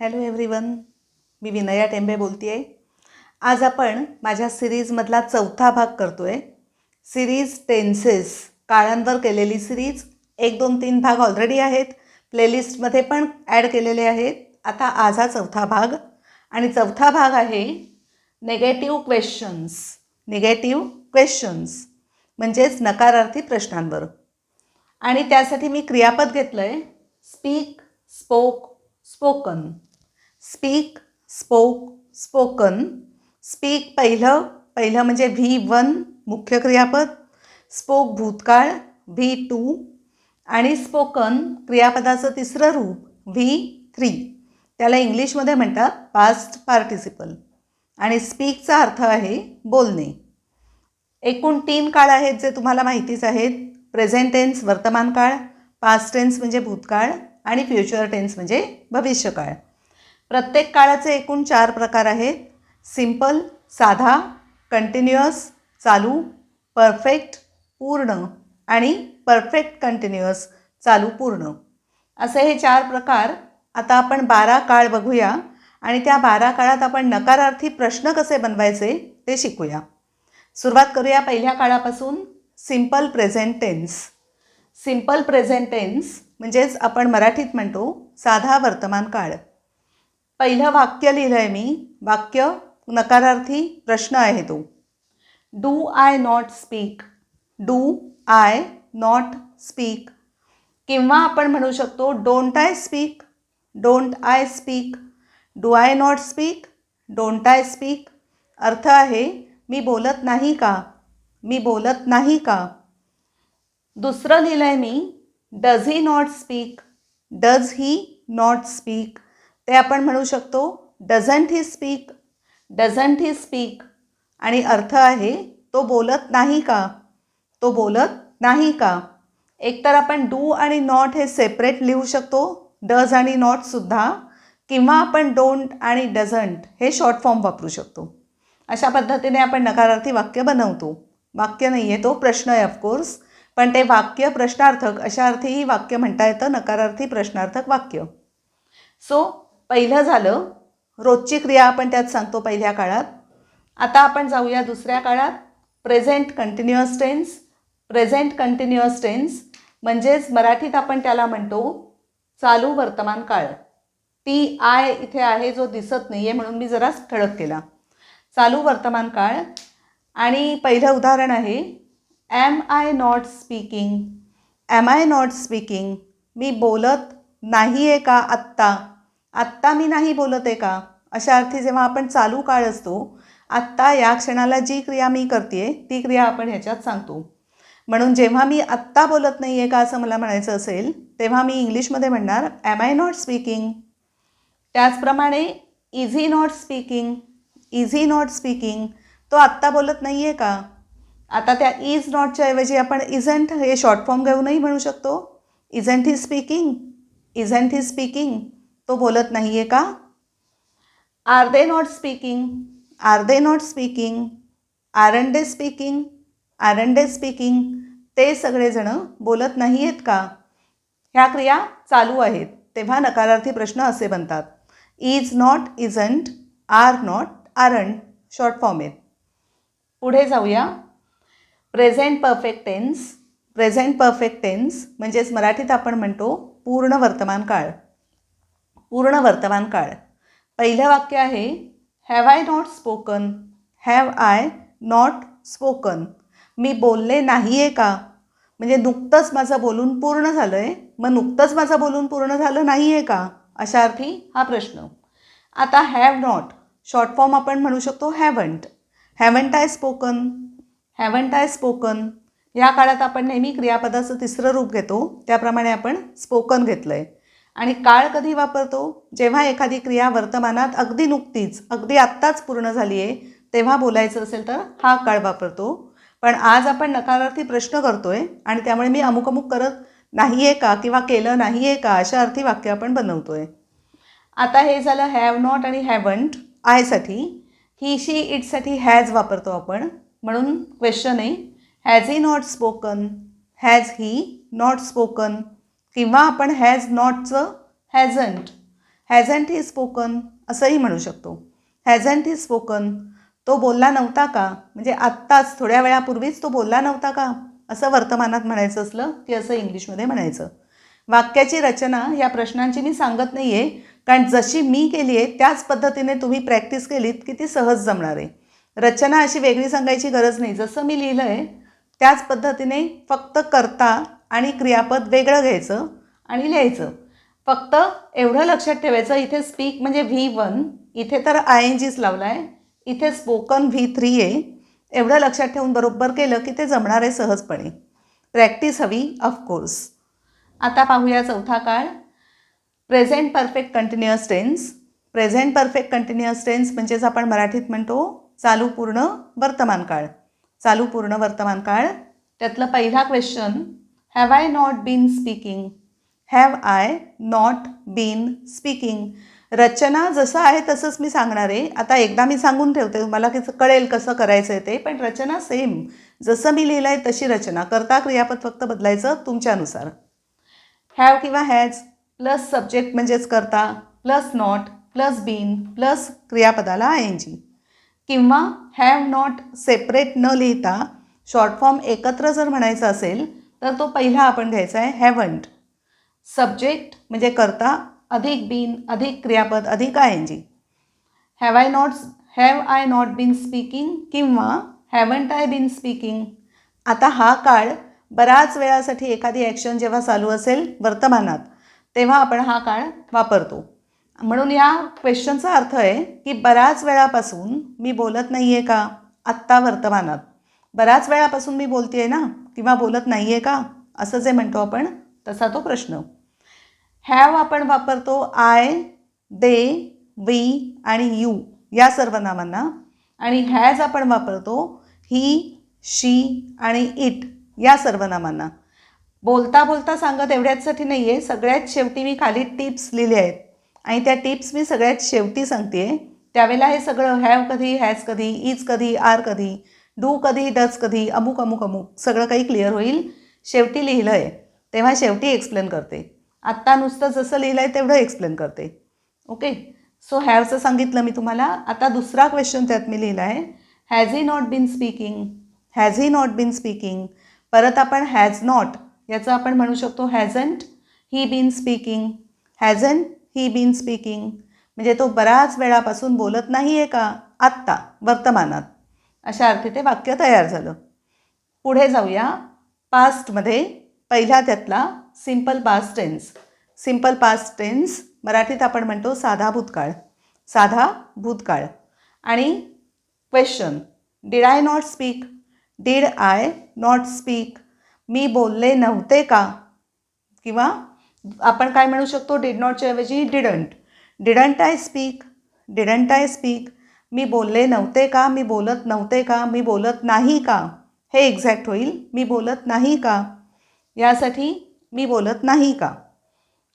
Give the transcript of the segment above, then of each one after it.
Hello everyone मी विनया टेंबे बोलते आहे आज आपण माझ्या सिरीजमधला चौथा भाग करतो आहे सिरीज टेन्सेस काळांवर केलेली सिरीज एक दोन तीन भाग ऑलरेडी आहेत. प्लेलिस्टमध्ये पण ॲड केलेले आहेत. आता आज हा चौथा भाग. आणि चौथा भाग आहे नेगेटिव्ह क्वेश्चन्स निगेटिव्ह क्वेश्चन्स म्हणजेच नकारार्थी प्रश्नांवर. आणि त्यासाठी मी क्रियापद घेतलं आहे speak spoke spoken speak spoke spoken. Speak पहिलं पहिलं म्हणजे व्ही वन मुख्य क्रियापद. स्पोक भूतकाळ व्ही टू. आणि स्पोकन क्रियापदाचं तिसरं रूप व्ही थ्री. त्याला इंग्लिशमध्ये म्हणतात पास्ट पार्टिसिपल आणि स्पीकचा अर्थ आहे बोलणे. एकूण तीन काळ आहेत जे तुम्हाला माहितीच आहेत. प्रेझेंट टेन्स वर्तमान काळ. पास्ट टेन्स म्हणजे भूतकाळ. आणि फ्युचर टेन्स म्हणजे भविष्यकाळ. प्रत्येक काळाचे एकूण चार प्रकार आहेत. सिंपल साधा कंटिन्युअस चालू परफेक्ट पूर्ण आणि परफेक्ट कंटिन्युअस चालू पूर्ण. असे हे चार प्रकार आता आपण बारा काळ बघूया आणि त्या बारा काळात आपण नकारार्थी प्रश्न कसे बनवायचे ते शिकूया. सुरुवात करूया पहिल्या काळापासून. Simple present tense simple present tense म्हणजेच आपण मराठीत म्हणतो साधा वर्तमान काळ. पहिलं वाक्य लिहिलं आहे मी. वाक्य नकारार्थी प्रश्न आहे तो. Do I not speak do I not speak किंवा आपण म्हणू शकतो don't I speak don't I speak do I not speak don't I speak अर्थ आहे मी बोलत नाही का? मी बोलत नाही का? दुसरं लिहिलं आहे मी does he not speak does he not speak ते आपण म्हणू शकतो doesn't he speak doesn't he speak आणि अर्थ आहे तो बोलत नाही का? तो बोलत नाही का? एकतर आपण डू आणि नॉट हे सेपरेट लिहू शकतो डज आणि नॉटसुद्धा किंवा आपण डोंट आणि डझंट हे शॉर्ट फॉर्म वापरू शकतो. अशा पद्धतीने आपण नकारार्थी वाक्य बनवतो. वाक्य नाही आहे तो प्रश्न आहे ऑफकोर्स पण ते वाक्य प्रश्नार्थक अशा अर्थीही वाक्य म्हणता येतं नकारार्थी प्रश्नार्थक वाक्य. सो पहिलं झालं रोजची क्रिया आपण त्यात सांगतो पहिल्या काळात. आता आपण जाऊया दुसऱ्या काळात. Present continuous tense present continuous tense म्हणजेच मराठीत आपण त्याला म्हणतो चालू वर्तमान काळ. टी आय इथे आहे जो दिसत नाही आहे म्हणून मी जरा ठळक केला. चालू वर्तमान काळ. आणि पहिलं उदाहरण आहे am I not speaking am I not speaking मी बोलत नाही आहे का आत्ता? आत्ता मी नाही बोलत आहे का? अशा अर्थी जेव्हा आपण चालू काळ असतो आत्ता या क्षणाला जी क्रिया मी करते ती क्रिया आपण ह्याच्यात सांगतो. म्हणून जेव्हा मी आत्ता बोलत नाही आहे का असं मला म्हणायचं असेल तेव्हा मी इंग्लिशमध्ये म्हणणार ॲम आय नॉट स्पीकिंग त्याचप्रमाणे is he not speaking is he not speaking तो आत्ता बोलत नाही आहे का? आता त्या इज नॉटच्या ऐवजी आपण इझंट हे शॉर्ट फॉर्म घेऊनही म्हणू शकतो. इझंट ही स्पीकिंग इझंट ही स्पीकिंग तो बोलत नाही आहे का? Are they not speaking are they not speaking aren't they speaking aren't they speaking ते सगळेजणं बोलत नाही आहेत का? ह्या क्रिया चालू आहेत. तेव्हा नकारार्थी प्रश्न असे बनतात. Is not isn't are not aren't short form आहेत. पुढे जाऊया. Present perfect tense present perfect tense म्हणजेच मराठीत आपण म्हणतो पूर्ण वर्तमान काळ. पूर्ण वर्तमान काळ. पहिलं वाक्य आहे have I not spoken have I not spoken मी बोलले नाही आहे का? म्हणजे नुकतंच माझं बोलून पूर्ण झालं आहे मग नुकतंच माझं बोलून पूर्ण झालं नाही आहे का? अशा अर्थी हा प्रश्न. आता हॅव नॉट शॉर्ट फॉर्म आपण म्हणू शकतो haven't haven't I spoken haven't I spoken या काळात आपण नेहमी क्रियापदाचं तिसरं रूप घेतो त्याप्रमाणे आपण स्पोकन घेतलं आहे आणि काळ कधी वापरतो? जेव्हा एखादी क्रिया वर्तमानात अगदी नुकतीच अगदी आत्ताच पूर्ण झाली आहे तेव्हा बोलायचं असेल तर हा काळ वापरतो. पण आज आपण नकारार्थी प्रश्न करतो आहे आणि त्यामुळे मी अमुक अमुक करत नाही आहे का किंवा केलं नाही आहे का अशा अर्थी वाक्य आपण बनवतो आहे आता हे झालं हॅव नॉट आणि हॅवंट आयसाठी ही शी इटसाठी हॅज वापरतो आपण. म्हणून क्वेश्चन आहे has he not spoken has he not spoken किंवा आपण हॅज नॉटचं हॅझंट हॅझंट ही स्पोकन असंही म्हणू शकतो. हॅझंट ही स्पोकन तो बोलला नव्हता का? म्हणजे आत्ताच थोड्या वेळापूर्वीच तो बोलला नव्हता का? असं वर्तमानात म्हणायचं असलं की असं इंग्लिशमध्ये म्हणायचं. वाक्याची रचना या प्रश्नांची मी सांगत नाही आहे कारण जशी मी केली आहे त्याच पद्धतीने तुम्ही प्रॅक्टिस केलीत की ती सहज जमणार आहे. रचना अशी वेगळी सांगायची गरज नाही. जसं मी लिहिलं आहे त्याच पद्धतीने फक्त करता आणि क्रियापद वेगळं घ्यायचं आणि लिहायचं. फक्त एवढं लक्षात ठेवायचं इथे स्पीक म्हणजे व्ही वन इथे तर आय एन जीच लावला आहे इथे स्पोकन व्ही थ्री आहे. एवढं लक्षात ठेवून बरोबर केलं की ते जमणार आहे सहजपणे. प्रॅक्टिस हवी ऑफकोर्स आता पाहूया चौथा काळ. Present perfect continuous tense present perfect continuous tense म्हणजेच आपण मराठीत म्हणतो चालू पूर्ण वर्तमान काळ. चालू पूर्ण वर्तमान काळ. त्यातलं पहिला question have I not been speaking have I not been speaking रचना जसं आहे तसंच मी सांगणार आहे. आता एकदा मी सांगून ठेवते तुम्हाला की कळेल कसं करायचं आहे ते. पण रचना सेम जसं मी लिहिलं आहे तशी रचना. करता क्रियापद फक्त बदलायचं तुमच्यानुसार. हॅव किंवा हॅज प्लस सब्जेक्ट म्हणजेच करता. Plus not plus been plus क्रियापदाला I N G किंवा हॅव नॉट सेपरेट न लिहिता शॉर्ट फॉर्म एकत्र जर म्हणायचं असेल तर तो पहिला आपण घ्यायचा आहे हॅवंट सब्जेक्ट म्हणजे करता अधिक बीन अधिक क्रियापद अधिक I N G have I not have I not been speaking किंवा हॅवंट आय बीन स्पीकिंग आता हा काळ बऱ्याच वेळासाठी एखादी ॲक्शन जेव्हा चालू असेल वर्तमानात तेव्हा आपण हा काळ वापरतो. म्हणून या क्वेश्चनचा अर्थ आहे की बऱ्याच वेळापासून मी बोलत नाही आहे का? आत्ता वर्तमानात. बऱ्याच वेळापासून मी बोलते आहे ना किंवा बोलत नाही आहे का? असं जे म्हणतो आपण तसा तो प्रश्न. हॅव आपण वापरतो आय दे वी आणि यू या सर्वनामांना. आणि हॅज आपण वापरतो ही शी आणि इट या सर्वनामांना. बोलता बोलता सांगत एवढ्याचसाठी नाही आहे सगळ्यात शेवटी मी खाली टिप्स लिहिले आहेत. आणि त्या टिप्स मी सगळ्यात शेवटी सांगते आहे त्यावेळेला हे सगळं हॅव कधी हॅज कधी इज कधी आर कधी डू कधी डच कधी अमुक अमुक अमुक सगळं काही क्लिअर होईल. शेवटी लिहिलं आहे तेव्हा शेवटी एक्सप्लेन करते. आत्ता नुसतं जसं लिहिलं आहे तेवढं एक्सप्लेन करते. ओके सो हॅवचं सांगितलं मी तुम्हाला. आता दुसरा क्वेश्चन त्यात मी लिहिला आहे has he not been speaking has he not been speaking परत आपण हॅज नॉट याचं आपण म्हणू शकतो hasn't he been speaking hasn't he been speaking म्हणजे तो बऱ्याच वेळापासून बोलत नाही आहे का? आत्ता वर्तमानात. अशा अर्थी ते वाक्य तयार झालं. पुढे जाऊया पास्टमध्ये पहिला त्यातला simple past tense simple past tense मराठीत आपण म्हणतो साधा भूतकाळ. साधा भूतकाळ. आणि question did I not speak did I not speak मी बोलले नव्हते का? किंवा आपण काय म्हणू शकतो? डीड नॉटच्या ऐवजी didn't didn't I speak didn't I speak मी बोलले नव्हते का? मी बोलत नव्हते का? मी बोलत नाही का? हे एक्झॅक्ट होईल. मी बोलत नाही का? यासाठी मी बोलत नाही का?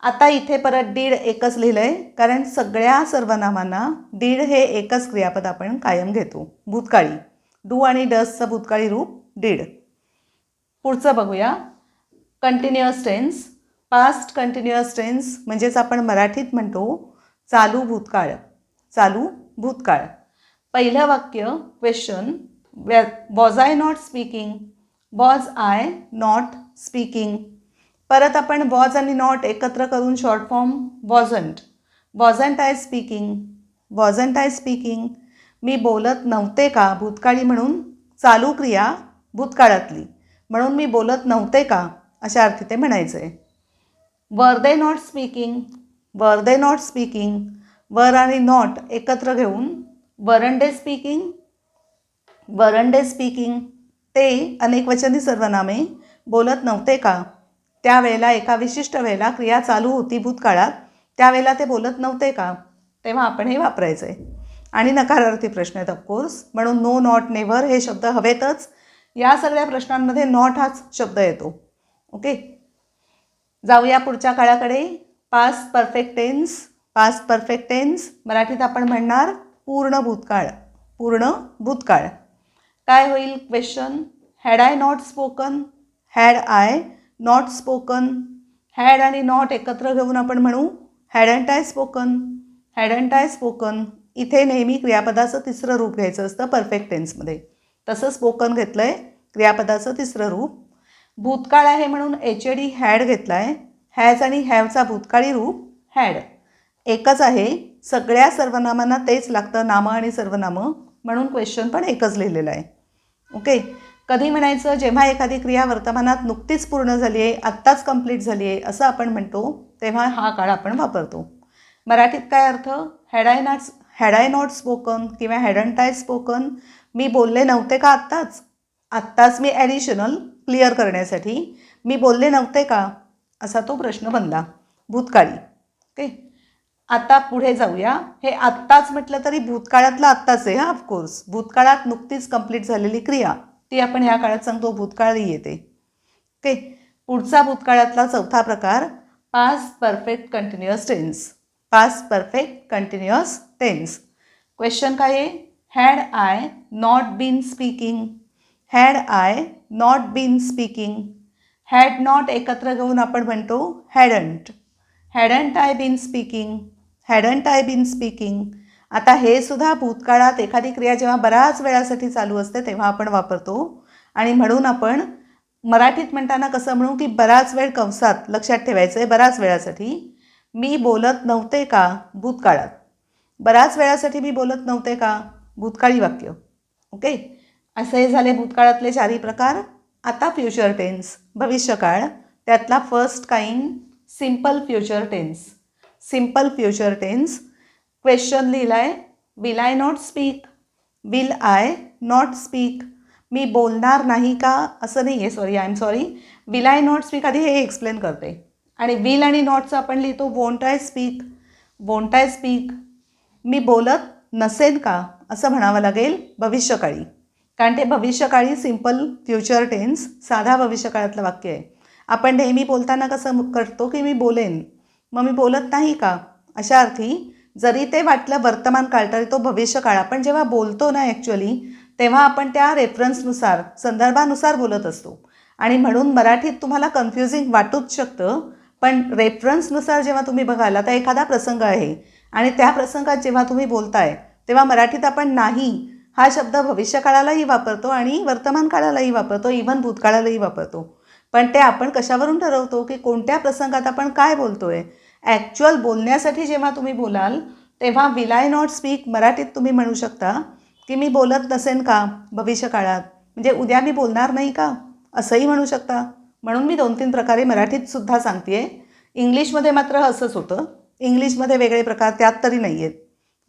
आता इथे परत दीड एकच लिहिलं आहे कारण सगळ्या सर्वनामांना दीड हे एकच क्रियापद आपण कायम घेतो. भूतकाळी. डू आणि डसचं भूतकाळी रूप दीड. पुढचं बघूया. Continuous tense past continuous tense म्हणजेच आपण मराठीत म्हणतो चालू भूतकाळ. चालू भूतकाळ. पहिलं वाक्य question was I not speaking was I not speaking परत आपण वॉज आणि नॉट एकत्र करून short form wasn't wasn't I speaking wasn't I speaking मी बोलत नव्हते का भूतकाळी म्हणून? चालू क्रिया भूतकाळातली. म्हणून मी बोलत नव्हते का? अशा अर्थी ते म्हणायचं. आहे वर दे नॉट स्पीकिंग वर दे नॉट स्पीकिंग वर आणि नॉट एकत्र घेऊन वरंडे स्पीकिंग वरंडे स्पीकिंग ते अनेकवचनी सर्वनामे बोलत नव्हते का? त्यावेळेला एका विशिष्ट वेळेला क्रिया चालू होती भूतकाळात. त्यावेळेला ते बोलत नव्हते का? तेव्हा आपण हे वापरायचं. आहे आणि नकारार्थी प्रश्न आहेत ऑफकोर्स म्हणून नो नॉट नेव्हर हे शब्द हवेतच. या सगळ्या प्रश्नांमध्ये नॉट हाच शब्द येतो. ओके जाऊया पुढच्या काळाकडे. Past perfect tense past perfect tense मराठीत आपण म्हणणार पूर्ण भूतकाळ पूर्ण भूतकाळ. काय होईल question had I not spoken had I not spoken had आणि नॉट एकत्र घेऊन आपण म्हणू हॅड ant I spoken hadn't I spoken इथे नेहमी क्रियापदाचं तिसरं रूप घ्यायचं असतं परफेक्ट टेन्समध्ये तसं स्पोकन घेतलं आहे क्रियापदाचं तिसरं रूप. भूतकाळ आहे म्हणून एच ए डी हॅड घेतला आहे हॅज आणि हॅवचा भूतकाळी रूप हॅड एकच आहे सगळ्या सर्वनामांना तेच लागतं नामं आणि सर्वनामं म्हणून क्वेश्चन पण एकच लिहिलेलं आहे. ओके कधी म्हणायचं जेव्हा एखादी क्रिया वर्तमानात नुकतीच पूर्ण झाली आहे आत्ताच कंप्लीट झाली आहे असं आपण म्हणतो तेव्हा हा काळ आपण वापरतो. मराठीत काय अर्थ? Had I not had I not spoken किंवा हॅडंट आय स्पोकन मी बोलले नव्हते का आत्ताच? आत्ताच मी ॲडिशनल क्लिअर करण्यासाठी मी बोलले नव्हते का? असा तो प्रश्न बनला. भूतकाळी. ओके आता पुढे जाऊया. हे आत्ताच म्हटलं तरी भूतकाळातलं आत्ताच आहे हा ऑफकोर्स भूतकाळात नुकतीच कंप्लीट झालेली क्रिया. ती आपण ह्या काळात सांगतो भूतकाळी येते. ओके पुढचा भूतकाळातला चौथा प्रकार past perfect continuous tense past perfect continuous tense question काय आहे? Had I not been speaking had I not been speaking had not एकत्र घेऊन आपण म्हणतो hadn't hadn't I been speaking hadn't I been speaking आता हे सुद्धा भूतकाळात एखादी क्रिया जेव्हा बऱ्याच वेळासाठी चालू असते तेव्हा आपण वापरतो. आणि म्हणून आपण मराठीत म्हणताना कसं म्हणू की बराच वेळ कंसात लक्षात ठेवायचं आहे बराच वेळासाठी. मी बोलत नव्हते का भूतकाळात? बराच वेळासाठी मी बोलत नव्हते का भूतकाळी वाक्य? ओके? असे झाले भूतकाळातले चारही प्रकार. आता फ्युचर टेन्स. भविष्यकाळ. त्यातला first kind simple future tense. Simple future tense question लिहिला आहे will I not speak will I not speak मी बोलणार नाही का? असं नाही आहे sorry I am sorry will I not speak आधी हे एक्सप्लेन करते. आणि विल आणि नॉटचं आपण लिहितो. Won't I speak won't I speak मी बोलत नसेन का? असं म्हणावं लागेल भविष्यकाळी. कारण ते भविष्यकाळी सिंपल फ्युचर टेन्स साधा भविष्यकाळातलं वाक्य आहे. आपण नेहमी बोलताना कसं करतो की मी बोलेन? मग मी बोलत नाही का? अशा अर्थी जरी ते वाटलं वर्तमान काळ तरी तो भविष्यकाळ. आपण जेव्हा बोलतो ना ॲक्च्युअली तेव्हा आपण त्या रेफरन्सनुसार संदर्भानुसार बोलत असतो. आणि म्हणून मराठीत तुम्हाला कन्फ्युजिंग वाटूच शकतं पण रेफरन्सनुसार जेव्हा तुम्ही बघाल आता एखादा प्रसंग आहे आणि त्या प्रसंगात जेव्हा तुम्ही बोलताय तेव्हा मराठीत आपण नाही हा शब्द भविष्यकाळालाही वापरतो आणि वर्तमान काळालाही वापरतो इव्हन भूतकाळालाही वापरतो. पण ते आपण कशावरून ठरवतो की कोणत्या प्रसंगात आपण काय बोलतो आहे ॲक्च्युअल बोलण्यासाठी जेव्हा तुम्ही बोलाल तेव्हा विल आय नॉट स्पीक मराठीत तुम्ही म्हणू शकता की मी बोलत नसेन का भविष्यकाळात? म्हणजे उद्या मी बोलणार नाही का? असंही म्हणू शकता. म्हणून मी दोन तीन प्रकारे मराठीतसुद्धा सांगते आहे इंग्लिशमध्ये मात्र असंच होतं. इंग्लिशमध्ये वेगळे प्रकार त्यात तरी नाही आहेत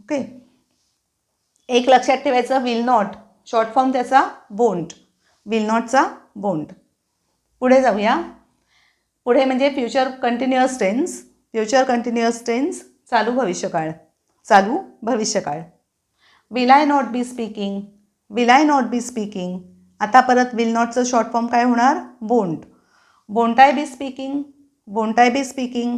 ओके एक लक्षात ठेवायचं विल नॉट शॉर्ट फॉर्म त्याचा बोंट विल नॉटचा बोंट पुढे जाऊया. पुढे म्हणजे future continuous tense future continuous tense चालू भविष्यकाळ. चालू भविष्यकाळ. Will I not be speaking will I not be speaking आता परत विल नॉटचं शॉर्ट फॉर्म काय होणार? Won't won't I be speaking won't I be speaking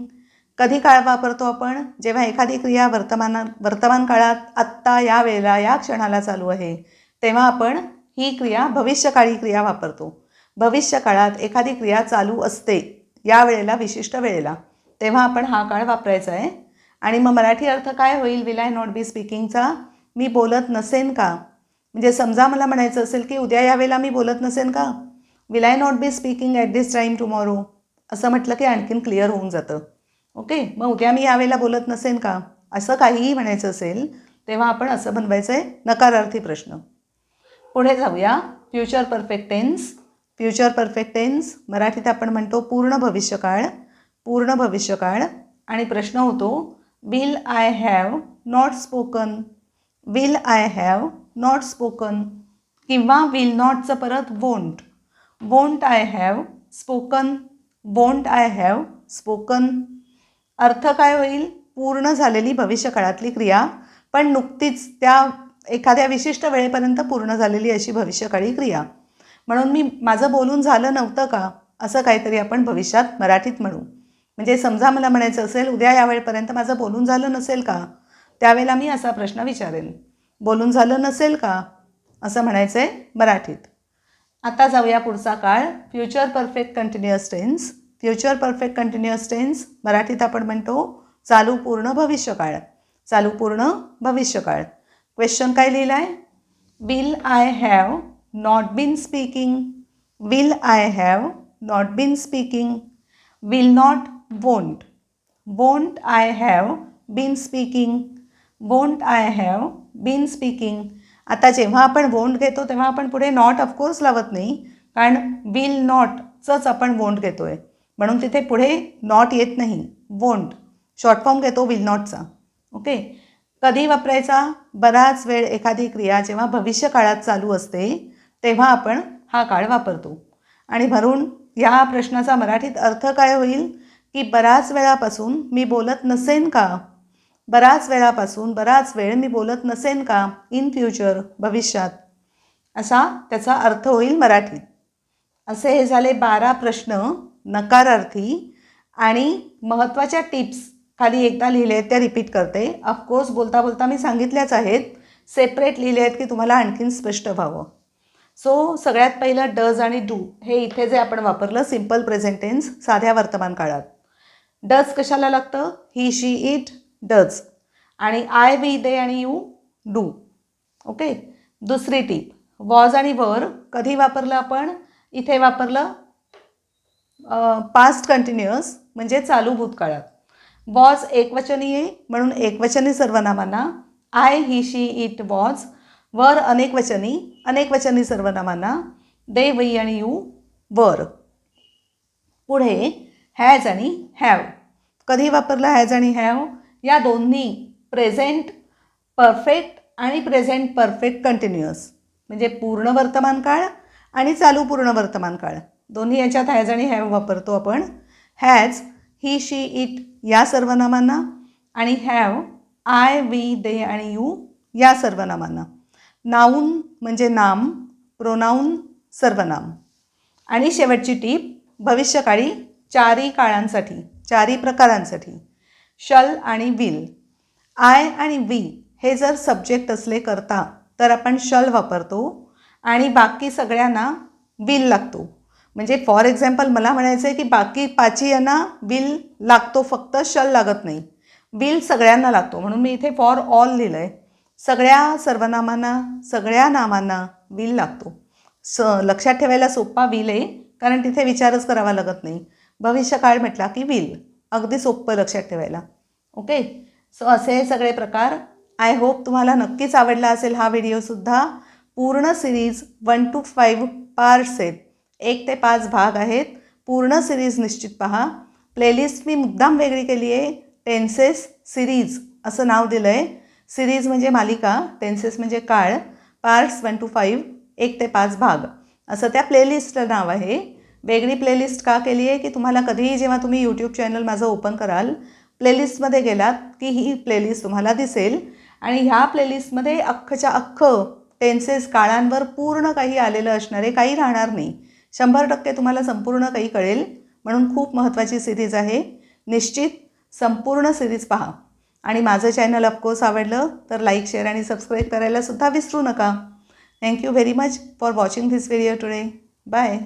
कधी काळ वापरतो आपण? जेव्हा एखादी क्रिया वर्तमानात वर्तमान काळात आत्ता या वेळेला या क्षणाला चालू आहे तेव्हा आपण ही क्रिया भविष्यकाळी क्रिया वापरतो. भविष्यकाळात एखादी क्रिया चालू असते या वेळेला विशिष्ट वेळेला तेव्हा आपण हा काळ वापरायचा आहे. आणि मग मराठी अर्थ काय होईल? विल आय नॉट बी स्पीकिंगचा मी बोलत नसेन का? म्हणजे समजा मला म्हणायचं असेल की उद्या या वेळेला मी बोलत नसेन का? Will I not be speaking at this time tomorrow असं म्हटलं की आणखीन क्लिअर होऊन जातं. ओके मग उद्या मी यावेळेला बोलत नसेन का? असं काहीही म्हणायचं असेल तेव्हा आपण असं बनवायचं आहे नकारार्थी प्रश्न. पुढे जाऊया. Future perfect tense future perfect tense मराठीत आपण म्हणतो पूर्ण भविष्यकाळ पूर्ण भविष्यकाळ. आणि प्रश्न होतो will I have not spoken will I have not spoken किंवा विल नॉटचं परत won't won't I have spoken won't I have spoken अर्थ काय होईल? पूर्ण झालेली भविष्यकाळातली क्रिया पण नुकतीच त्या एखाद्या विशिष्ट वेळेपर्यंत पूर्ण झालेली अशी भविष्यकाळी क्रिया. म्हणून मी माझं बोलून झालं नव्हतं का? असं काहीतरी आपण भविष्यात मराठीत म्हणू. म्हणजे समजा मला म्हणायचं असेल उद्या या वेळेपर्यंत माझं बोलून झालं नसेल का? त्यावेळेला मी असा प्रश्न विचारेन. बोलून झालं नसेल का? असं म्हणायचं आहे मराठीत. आता जाऊया पुढचा काळ. Future perfect continuous tense future perfect continuous tense मराठीत आपण म्हणतो चालू पूर्ण भविष्यकाळ. चालू पूर्ण भविष्यकाळ. क्वेश्चन काय लिहिलं आहे will I have not been speaking will I have not been speaking will not won't won't I have been speaking won't I have been speaking आता जेव्हा आपण वोंट घेतो तेव्हा आपण पुढे नॉट ऑफकोर्स लावत नाही. कारण विल नॉटचंच आपण वोंट घेतो आहे म्हणून तिथे पुढे नॉट येत नाही. वोंट शॉर्ट फॉर्म घेतो विल नॉटचा ओके कधी वापरायचा? बराच वेळ एखादी क्रिया जेव्हा भविष्यकाळात चालू असते तेव्हा आपण हा काळ वापरतो. आणि म्हणून या प्रश्नाचा मराठीत अर्थ काय होईल? की बऱ्याच वेळापासून मी बोलत नसेन का? बऱ्याच वेळापासून बराच वेळ मी बोलत नसेन का? इन फ्युचर भविष्यात. असा त्याचा अर्थ होईल मराठीत असे हे झाले बारा प्रश्न नकारार्थी आणि महत्त्वाच्या टिप्स. खाली एकदा लिहिले आहेत त्या रिपीट करते. ऑफकोर्स बोलता बोलता मी सांगितल्याच आहेत. सेपरेट लिहिले आहेत की तुम्हाला आणखीन स्पष्ट व्हावं. सो सगळ्यात पहिलं डज आणि डू हे इथे जे आपण वापरलं सिंपल प्रेझेंट टेन्स साध्या वर्तमान काळात. डज कशाला लागतं? ही शी इट डज आणि आय वी दे आणि यू डू ओके दुसरी टीप वॉज आणि वर कधी वापरलं आपण? इथे वापरलं पास्ट कंटिन्युअस म्हणजे चालू भूतकाळात. वॉज एकवचनी आहे म्हणून एकवचनी सर्वनामांना I he she it was वर अनेकवचनी अनेकवचनी सर्वनामांना दे वई आणि यू वर. पुढे हॅज आणि हॅव कधी वापरला हॅज आणि हॅव या दोन्ही प्रेझेंट परफेक्ट आणि प्रेझेंट परफेक्ट कंटिन्युअस म्हणजे पूर्ण वर्तमान काळ आणि चालू पूर्ण वर्तमान काळ. दोन्ही याच्यात हॅज आणि हॅव वापरतो आपण. हॅज ही शी इट या सर्वनामांना आणि हॅव आय वी दे आणि यू या सर्वनामांना. नाऊन म्हणजे नाम प्रोनाऊन सर्वनाम. आणि शेवटची टीप भविष्यकाळी चारही काळांसाठी चारही प्रकारांसाठी. शल आणि विल. आय आणि वी हे जर सब्जेक्ट असले करता तर आपण शल वापरतो आणि बाकी सगळ्यांना विल लागतो. म्हणजे फॉर एक्झाम्पल मला म्हणायचं आहे की बाकी पाची यांना विल लागतो फक्त शल लागत नाही. विल सगळ्यांना लागतो. म्हणून मी इथे फॉर ऑल लिहिलं आहे सगळ्या सर्वनामांना सगळ्या नामांना विल लागतो. स लक्षात ठेवायला सोपा विल आहे कारण तिथे विचारच करावा लागत नाही. भविष्यकाळ म्हटला की विल. अगदी सोपं लक्षात ठेवायला. ओके? सो असे सगळे प्रकार. आय होप तुम्हाला नक्कीच आवडला असेल हा व्हिडिओसुद्धा पूर्ण series one two five parts आहेत. एक ते पाच भाग आहेत. पूर्ण सिरीज निश्चित पहा. प्लेलिस्ट मी मुद्दाम वेगळी केली आहे टेन्सेस सिरीज असं नाव दिलं आहे सिरीज म्हणजे मालिका टेन्सेस म्हणजे काळ पार्ट्स वन टू फाईव्ह एक ते पाच भाग. असं त्या प्लेलिस्टचं नाव आहे. वेगळी प्लेलिस्ट का केली आहे की तुम्हाला कधीही जेव्हा तुम्ही यूट्यूब चॅनल माझं ओपन कराल प्लेलिस्टमध्ये गेलात की ही प्लेलिस्ट तुम्हाला दिसेल. आणि ह्या प्लेलिस्टमध्ये अख्खच्या अख्खं टेन्सेस काळांवर पूर्ण काही आलेलं असणार आहे काही राहणार नाही. शंभर टक्के तुम्हाला संपूर्ण काही कळेल. म्हणून खूप महत्त्वाची सिरीज आहे. निश्चित संपूर्ण सिरीज पहा. आणि माझं चॅनल ऑफकोर्स आवडलं तर लाईक शेअर आणि सबस्क्राईब करायला सुद्धा विसरू नका. Thank you very much for watching this video today bye